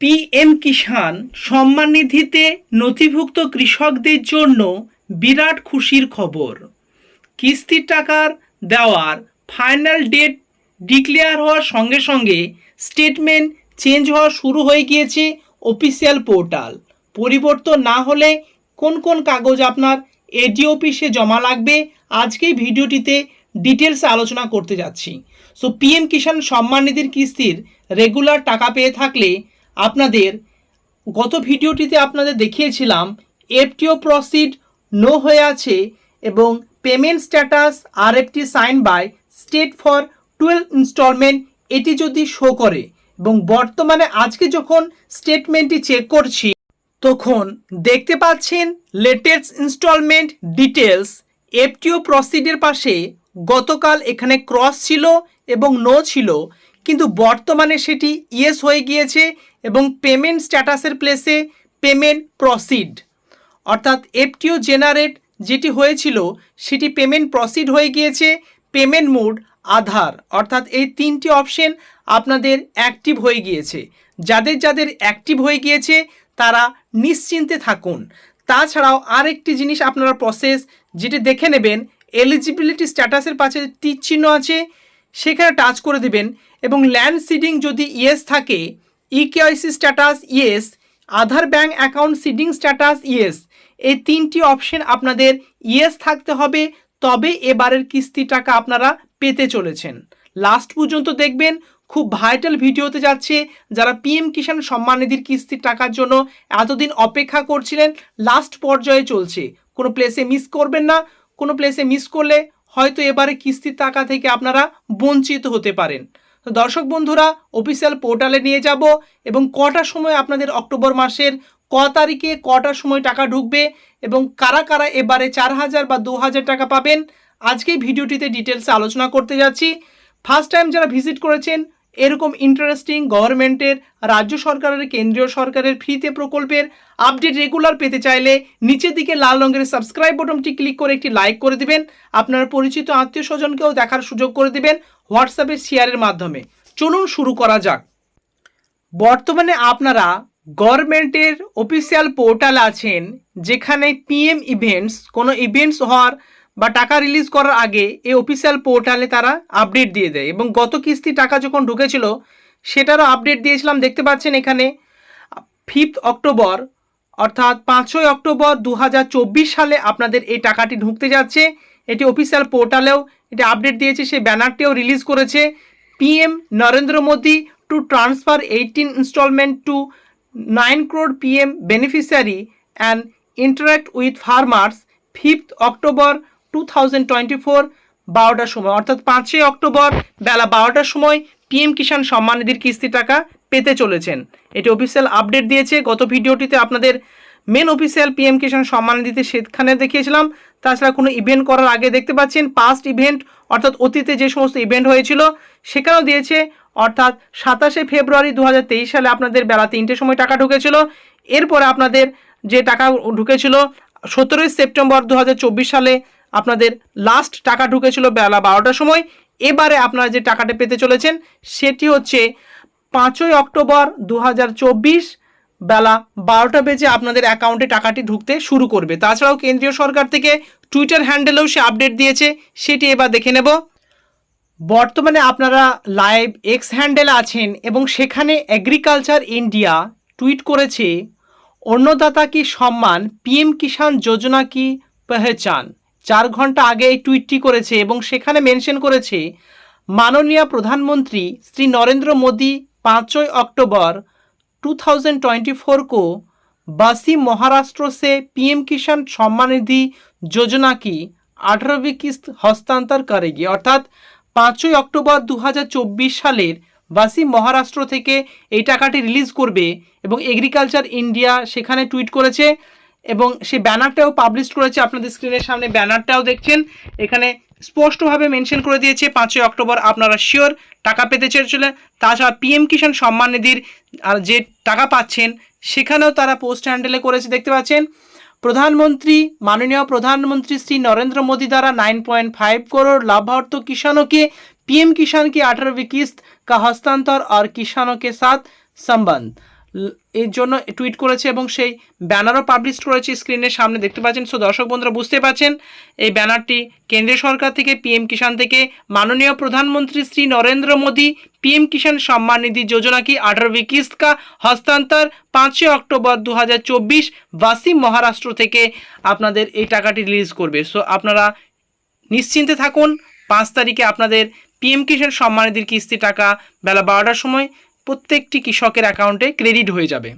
PM Kisan সম্মান নিধিতে নথিভুক্ত কৃষকদের জন্য বিরাট খুশির খবর। কিস্তির টাকার দেওয়ার ফাইনাল ডেট ডিক্লেয়ার হওয়ার সঙ্গে সঙ্গে স্টেটমেন্ট চেঞ্জ হওয়া শুরু হয়ে গিয়েছে অফিসিয়াল পোর্টাল। পরিবর্তন না হলে কোন কোন কাগজ আপনার এডি অফিসে জমা লাগবে আজকেই ভিডিওটিতে ডিটেলসে আলোচনা করতে যাচ্ছি। সো পিএম কিষাণ সম্মান নিধির কিস্তির রেগুলার টাকা পেয়ে থাকলে আপনাদের গত ভিডিওটিতে আপনাদের দেখিয়েছিলাম এফটিও প্রসিড নো হয়ে আছে এবং payment status R FT sign by state for twelve instalment এটি যদি শো করে এবং বর্তমানে আজকে যখন স্টেটমেন্টটি চেক করছি, তখন দেখতে পাচ্ছেন লেটেস্ট ইনস্টলমেন্ট ডিটেলস এফটিও প্রসিডের পাশে গতকাল এখানে ক্রস ছিল এবং নো ছিল, কিন্তু বর্তমানে সেটি ইয়েস হয়ে গিয়েছে এবং পেমেন্ট স্ট্যাটাসের প্লেসে পেমেন্ট প্রসিড অর্থাৎ এফটিও জেনারেট যেটি হয়েছিল, সেটি পেমেন্ট প্রসিড হয়ে গিয়েছে পেমেন্ট মোড আধার। অর্থাৎ এই তিনটি অপশন আপনাদের অ্যাক্টিভ হয়ে গিয়েছে। যাদের যাদের অ্যাক্টিভ হয়ে গিয়েছে, তারা নিশ্চিন্তে থাকুন। তাছাড়াও আরেকটি জিনিস আপনারা প্রসেস যেটি দেখে নেবেন এলিজিবিলিটি স্ট্যাটাসের পাশে তীর চিহ্ন আছে, সেখানে টাচ করে দিবেন এবং ল্যান্ড সিডিং যদি ইয়েস থাকে eKYC status yes Aadhaar bank account seeding status yes এই তিনটি অপশন আপনাদের ইয়েস থাকতে হবে, তবে এবারের কিস্তি টাকা আপনারা পেতে চলেছেন। লাস্ট পর্যন্ত দেখবেন, খুব ভাইটাল ভিডিওতে যাচ্ছে, যারা পিএম কিষাণ সম্মান নিধির কিস্তির টাকার জন্য এতদিন অপেক্ষা করছিলেন লাস্ট পর্যায়ে চলছে। কোনো প্লেসে মিস করবেন না, কোনো প্লেসে মিস করলে হয়তো এবারে কিস্তির টাকা থেকে আপনারা বঞ্চিত হতে পারেন। তো দর্শক বন্ধুরা অফিসিয়াল পোর্টালে নিয়ে যাব এবং কটা সময় আপনাদের অক্টোবর মাসের ক তারিখে কটা সময় টাকা ঢুকবে এবং কারা কারা এবারে চার হাজার বা দু হাজার টাকা পাবেন, আজকে ভিডিওটিতে ডিটেলসে আলোচনা করতে যাচ্ছি। ফার্স্ট টাইম যারা ভিজিট করেছেন এরকম ইন্টারেস্টিং গভর্নমেন্টের রাজ্য সরকারের, কেন্দ্রীয় সরকারের ফ্রিতে প্রকল্পের আপডেট রেগুলার পেতে চাইলে নিচের দিকে লাল রঙের সাবস্ক্রাইব বটনটি ক্লিক করে একটি লাইক করে দিবেন। আপনার পরিচিত আত্মীয় স্বজনকেও দেখার সুযোগ করে দিবেন হোয়াটসঅ্যাপে শেয়ারের মাধ্যমে। চলুন শুরু করা যাক। বর্তমানে আপনারা গভর্নমেন্টের অফিসিয়াল পোর্টাল আছেন, যেখানে পিএম ইভেন্টস কোনো ইভেন্টস হওয়ার বা টাকা রিলিজ করার আগে এই অফিসিয়াল পোর্টালে তারা আপডেট দিয়ে দেয় এবং গত কিস্তি টাকা যখন ঢুকেছিল, সেটারও আপডেট দিয়েছিলাম। দেখতে পাচ্ছেন এখানে ফিফথ অক্টোবর অর্থাৎ পাঁচই অক্টোবর দু হাজার চব্বিশ সালে আপনাদের এই টাকাটি ঢুকতে যাচ্ছে। এটি অফিসিয়াল পোর্টালেও এটি আপডেট দিয়েছে, সেই ব্যানারটিও রিলিজ করেছে PM Narendra Modi to transfer eighteen instalment two nine crore PM beneficiary and interact with farmers fifth October two thousand twenty four বারোটার সময়, অর্থাৎ পাঁচই অক্টোবর বেলা বারোটার সময় পিএম কিষাণ সম্মান নিধির কিস্তি টাকা পেতে চলেছেন। এটি অফিসিয়াল আপডেট দিয়েছে। গত ভিডিওটিতে আপনাদের মেন অফিসিয়াল পিএম কিষাণ সম্মান নিধিতে সেখানে দেখিয়েছিলাম। তাছাড়া কোনো ইভেন্ট করার আগে দেখতে পাচ্ছেন পাস্ট ইভেন্ট অর্থাৎ অতীতে যে সমস্ত ইভেন্ট হয়েছিল, সেখানেও দিয়েছে। অর্থাৎ সাতাশে ফেব্রুয়ারি দু হাজার তেইশ সালে আপনাদের বেলা তিনটের সময় টাকা ঢুকেছিল। এরপরে আপনাদের যে টাকা ঢুকেছিল, সতেরোই সেপ্টেম্বর দু হাজার চব্বিশ সালে আপনাদের লাস্ট টাকা ঢুকেছিল বেলা বারোটার সময়। এবারে আপনারা যে টাকাটা পেতে চলেছেন, সেটি হচ্ছে পাঁচই অক্টোবর দু হাজার চব্বিশ বেলা বারোটা বেজে আপনাদের অ্যাকাউন্টে টাকাটি ঢুকতে শুরু করবে। তাছাড়াও কেন্দ্রীয় সরকার থেকে টুইটার হ্যান্ডেলেও সে আপডেট দিয়েছে, সেটি এবার দেখে নেব। বর্তমানে আপনারা লাইভ এক্স হ্যান্ডেল আছেন এবং সেখানে এগ্রিকালচার ইন্ডিয়া টুইট করেছে, অন্নদাতা কি সম্মান পিএম কিষাণ যোজনা কি পেহচান? চার ঘন্টা আগে এই টুইটটি করেছে এবং সেখানে মেনশন করেছে মাননীয় প্রধানমন্ত্রী শ্রী নরেন্দ্র মোদী पाँचों अक्टूबर 2024 को बसी महाराष्ट्र से पीएम किसान सम्मान निधि योजना की আঠারোবি কিস্ত হস্তান্তর করেগি অর্থাৎ পাঁচই অক্টোবর দু সালের বাসি মহারাষ্ট্র থেকে এই টাকাটি রিলিজ করবে এবং এগ্রিকালচার ইন্ডিয়া সেখানে টুইট করেছে এবং সে ব্যানারটাও পাবলিশ করেছে আপনাদের স্ক্রিনের সামনে ব্যানারটাও দেখছেন এখানে স্পষ্টভাবে মেনশন করে দিয়েছে পাঁচই অক্টোবর আপনারা শিওর টাকা পেতে চেয়েছিলেন তাছাড়া পিএম কিষাণ সম্মান নিধির আর যে টাকা পাচ্ছেন সেখানেও তারা পোস্ট হ্যান্ডেলে করেছে দেখতে পাচ্ছেন प्रधानमंत्री माननीय प्रधानमंत्री श्री नरेंद्र मोदी द्वारा 9.5 करोड़ लाभार्थी किसानों के पीएम किसान की अठारहवीं किस्त का हस्तांतर और किसानों के साथ संबंध ল- এর জন্য টুইট করেছে এবং সেই ব্যানারও পাবলিশ করেছে স্ক্রিনের সামনে দেখতে পাচ্ছেন। সো দর্শক বন্ধুরা, বুঝতে পাচ্ছেন? এই ব্যানারটি কেন্দ্রীয় সরকার থেকে, পিএম কিষাণ থেকে, মাননীয় প্রধানমন্ত্রী শ্রী নরেন্দ্র মোদী, পিএম কিষাণ সম্মান নিধি যোজনা কি আঠারো কিস্ত কা হস্তান্তর পাঁচই অক্টোবর দু হাজার চব্বিশ বাসি মহারাষ্ট্র থেকে আপনাদের এই টাকাটি রিলিজ করবে। সো আপনারা নিশ্চিন্তে থাকুন, পাঁচ তারিখে আপনাদের পিএম কিষাণ সম্মান নিধির কিস্তি টাকা বেলা বারোটার সময় প্রত্যেকটি কৃষকের অ্যাকাউন্টে ক্রেডিট হয়ে যাবে।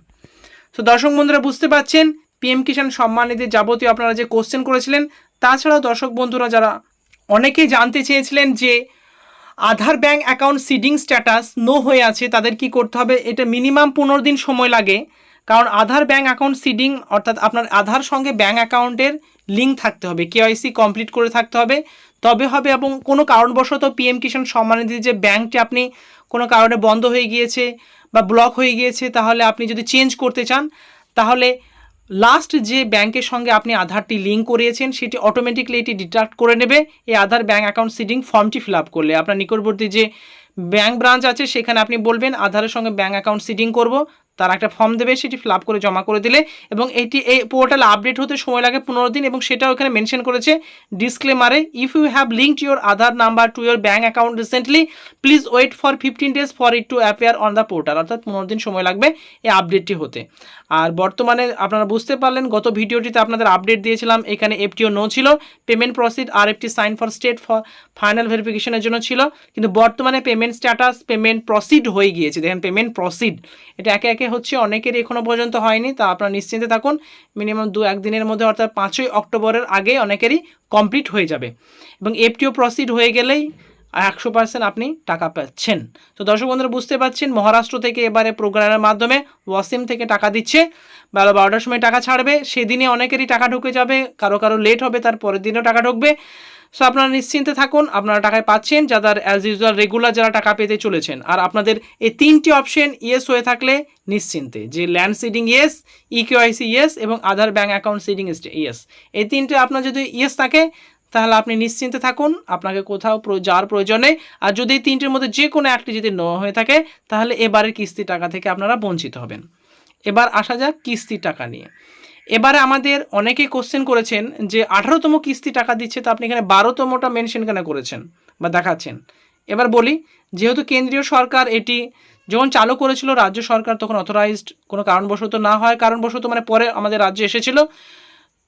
তো দর্শক বন্ধুরা, বুঝতে পারছেন? পিএম কিষাণ সম্মান নিধির যাবতীয় আপনারা যে কোশ্চেন করেছিলেন, তাছাড়াও দর্শক বন্ধুরা, যারা অনেকেই জানতে চেয়েছিলেন যে Aadhaar bank account seeding status no হয়ে আছে, তাদের কি করতে হবে? এটা মিনিমাম পনেরো দিন সময় লাগে, কারণ আধার ব্যাংক অ্যাকাউন্ট সিডিং অর্থাৎ আপনার আধার সঙ্গে ব্যাংক অ্যাকাউন্টের লিঙ্ক থাকতে হবে কেওয়াইসি কমপ্লিট করে থাকতে হবে। তবে হবে এবং কোনো কারণবশত পিএম কিষাণ সম্মান নিধির যে ব্যাংকটি আপনি কোনো কারণে বন্ধ হয়ে গিয়েছে বা ব্লক হয়ে গিয়েছে, তাহলে আপনি যদি চেঞ্জ করতে চান, তাহলে লাস্ট যে ব্যাংকের সঙ্গে আপনি আধারটি লিঙ্ক করিয়েছেন, সেটি অটোমেটিকলি এটি ডিডাক্ট করে নেবে। এই আধার ব্যাঙ্ক অ্যাকাউন্ট সিডিং ফর্মটি ফিল আপ করলে। আপনার নিকটবর্তী যে ব্যাংক ব্রাঞ্চ আছে, সেখানে আপনি বলবেন, আধারের সঙ্গে ব্যাঙ্ক অ্যাকাউন্ট সিডিং করব। তারা একটা ফর্ম দেবে, সেটি ফিল করে জমা করে দিলে এবং এটি, এই পোর্টাল আপডেট হতে সময় লাগে পনেরো দিন এবং সেটাও এখানে মেনশন করেছে। ডিসক্লেমারে if you have linked your Aadhaar number to your bank account recently please wait for fifteen days for it to appear on the portal অর্থাৎ পনেরো দিন সময় লাগবে এই আপডেটটি হতে। আর বর্তমানে আপনারা বুঝতে পারলেন, গত ভিডিওটিতে আপনাদের আপডেট দিয়েছিলাম, এখানে এফটিও নো ছিল পেমেন্ট প্রসিড আর একটি sign for state for final ভেরিফিকেশনের জন্য ছিল, কিন্তু বর্তমানে পেমেন্ট স্ট্যাটাস পেমেন্ট প্রসিড হয়ে গিয়েছে। দেখেন পেমেন্ট প্রসিড এটা একে একে হচ্ছে অনেকের এখনও পর্যন্ত হয়নি, তা আপনারা নিশ্চিন্তে থাকুন। মিনিমাম দু একদিনের মধ্যে অর্থাৎ পাঁচই অক্টোবরের আগে অনেকেরই কমপ্লিট হয়ে যাবে। এবং এফটিও প্রসিড হয়ে গেলেই একশো পার্সেন্ট আপনি টাকা পাচ্ছেন। তো দর্শক বন্ধুরা, বুঝতে পারছেন, মহারাষ্ট্র থেকে এবারে প্রোগ্রামের মাধ্যমে ওয়াসিম থেকে টাকা দিচ্ছে। বেলা বারোটার সময় টাকা ছাড়বে, সেদিনে অনেকেরই টাকা ঢুকে যাবে, কারও কারও লেট হবে, তার পরের দিনেও টাকা ঢুকবে। সো আপনারা নিশ্চিন্তে থাকুন, আপনারা টাকায় পাচ্ছেন, যাদের অ্যাজ ইউজুয়াল রেগুলার যারা টাকা পেতে চলেছেন। আর আপনাদের এই তিনটি অপশন ইয়েস হয়ে থাকলে নিশ্চিন্তে। যে land seeding yes EQIC yes এবং Aadhaar bank account seeding yes এই তিনটে আপনার যদি ইয়েস থাকে, তাহলে আপনি নিশ্চিন্তে থাকুন, আপনাকে কোথাও যাওয়ার প্রয়োজন। আর যদি এই তিনটির মধ্যে যে কোনো একটি যদি ন হয়ে থাকে, তাহলে এবারের কিস্তি টাকা থেকে আপনারা বঞ্চিত হবেন। এবার আসা যাক কিস্তির টাকা নিয়ে। এবারে আমাদের অনেকেই কোশ্চেন করেছেন যে আঠারোতম কিস্তি টাকা দিচ্ছে তো আপনি এখানে বারোতমটা মেনশন কেন করেছেন বা দেখাচ্ছেন? এবার বলি, যেহেতু কেন্দ্রীয় সরকার এটি যখন চালু করেছিল, রাজ্য সরকার তখন অথরাইজড কোনো কারণবশত না হয়। কারণবশত মানে পরে আমাদের রাজ্যে এসেছিল।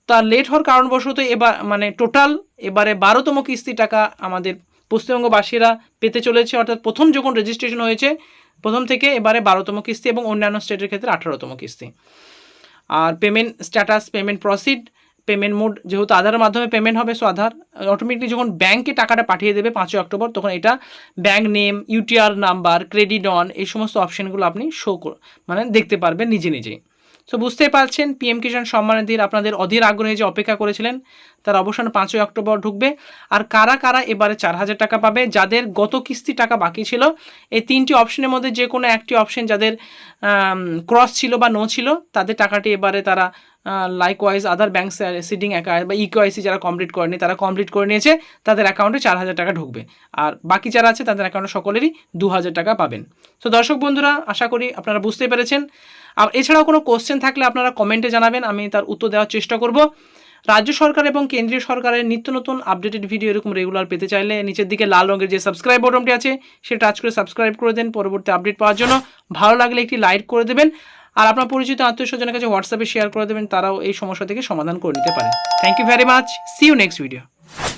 তার লেট হওয়ার কারণবশত এবার মানে টোটাল এবারে বারোতম কিস্তি টাকা আমাদের পশ্চিমবঙ্গবাসীরা পেতে চলেছে। অর্থাৎ প্রথম যখন রেজিস্ট্রেশন হয়েছে, প্রথম থেকে এবারে বারোতম কিস্তি এবং অন্যান্য স্টেটের ক্ষেত্রে আঠারোতম কিস্তি। আর payment status payment proceed payment mode যেহেতু আধারের মাধ্যমে পেমেন্ট হবে সো আধার অটোমেটিকলি যখন ব্যাঙ্কে টাকাটা পাঠিয়ে দেবে পাঁচই অক্টোবর, তখন এটা bank name UTR number credit on এই সমস্ত অপশানগুলো আপনি শো মানে দেখতে পারবেন নিজে নিজেই। সো বুঝতেই পারছেন পিএম কিষাণ সম্মান নিধির আপনাদের অধীর আগ্রহে যে অপেক্ষা করেছিলেন, তার অবসান পাঁচই অক্টোবর ঢুকবে। আর কারা কারা এবারে চার হাজার টাকা পাবে, যাদের গত কিস্তি টাকা বাকি ছিল, এই তিনটি অপশনের মধ্যে যে কোনো একটি অপশন যাদের ক্রস ছিল বা নো ছিল, তাদের টাকাটি এবারে তারা likewise other bank seeding account বা ইকোআইসি যারা কমপ্লিট করেনি, তারা কমপ্লিট করে নিয়েছে, তাদের অ্যাকাউন্টে চার হাজার টাকা ঢুকবে। আর বাকি যারা আছে, তাদের অ্যাকাউন্টে সকলেরই দু হাজার টাকা পাবেন। তো দর্শক বন্ধুরা, আশা করি আপনারা বুঝতে পেরেছেন। আর এছাড়াও কোনো কোশ্চেন থাকলে আপনারা কমেন্টে জানাবেন, আমি তার উত্তর দেওয়ার চেষ্টা করব। রাজ্য সরকার এবং কেন্দ্রীয় সরকারের নিত্য নতুন আপডেটেড ভিডিও এরকম রেগুলার পেতে চাইলে নিচের দিকে লাল রঙের যে সাবস্ক্রাইব বটনটি আছে, সেটা টাচ করে সাবস্ক্রাইব করে দেন পরবর্তী আপডেট পাওয়ার জন্য। ভালো লাগলে একটি লাইক করে দেবেন, আর আপনার পরিচিত আত্মীয় স্বজনের কাছে হোয়াটসঅ্যাপে শেয়ার করে দেবেন, তারাও এই সমস্যা থেকে সমাধান করে নিতে পারে। Thank you very much see you next video